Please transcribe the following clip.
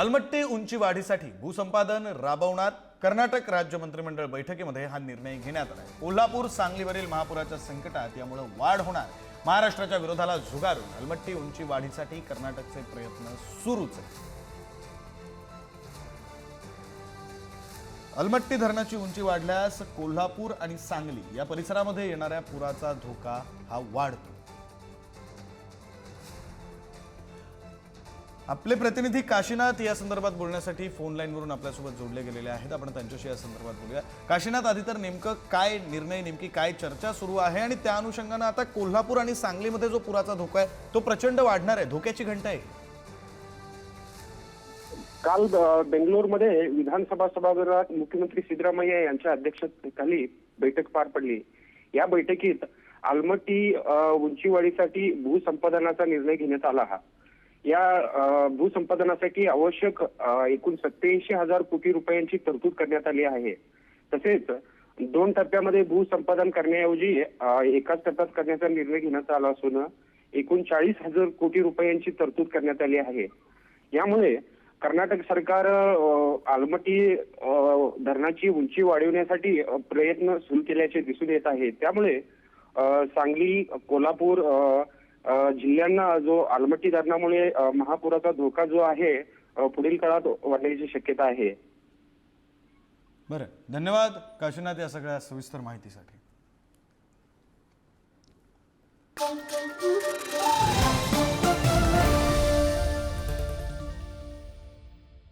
अलमट्टी उंची वाढीसाठी भूसंपादन राबवणार कर्नाटक राज्य मंत्रिमंडळ बैठकीमध्ये हा निर्णय घेण्यात आला आहे. कोल्हापूर सांगलीवरील महापुराच्या संकटात यामुळे वाढ होणार. महाराष्ट्राच्या विरोधाला झुगारून अलमट्टी उंची वाढीसाठी कर्नाटकचे प्रयत्न सुरूच आहेत. अलमट्टी धरणाची उंची वाढल्यास कोल्हापूर आणि सांगली या परिसरामध्ये येणाऱ्या पुराचा धोका हा वाढतो. आपले प्रतिनिधी काशीनाथ या संदर्भात बोलण्यासाठी फोन लाईनवरून आपल्यासोबत जोडले गेलेले आहेत. आपण त्यांच्याशी या संदर्भात बोलूया. काशीनाथ आधी तर नेमकं काय निर्णय नेमकी काय चर्चा सुरू आहे? आणि त्या अनुषंगानं आता कोल्हापूर आणि सांगलीमध्ये जो पुराचा धोका आहे तो प्रचंड वाढणार आहे. धोक्याची घंटा आहे. काल बेंगलोरमध्ये विधानसभा सभागृहात मुख्यमंत्री सिद्धरामय्या यांच्या अध्यक्षतेखाली बैठक पार पडली. या बैठकीत आलमट्टी उंचीवाडीसाठी उंचीवाढीसाठी भूसंपादनाचा निर्णय घेण्यात आला हा. या भूसंपादनासाठी आवश्यक एकूण सत्याऐंशी हजार कोटी रुपयांची तरतूद करण्यात आली आहे. तसेच दोन टप्प्यामध्ये भूसंपादन करण्याऐवजी एकाच टप्प्यात करण्याचा निर्णय घेण्यात आला असून एकूण चाळीस हजार कोटी रुपयांची तरतूद करण्यात आली आहे. यामुळे कर्नाटक सरकार आलमटी धरणाची उंची वाढवण्यासाठी प्रयत्न सुरू केल्याचे दिसून येत आहे. त्यामुळे सांगली कोल्हापूर जिल्ह्यांना जो आलमट्टी धरणामुळे महापुराचा धोका जो आहे पुढील काळात वाढण्याची शक्यता आहे. बरं. धन्यवाद. काशीनाथ या सगळ्या सविस्तर माहितीसाठी.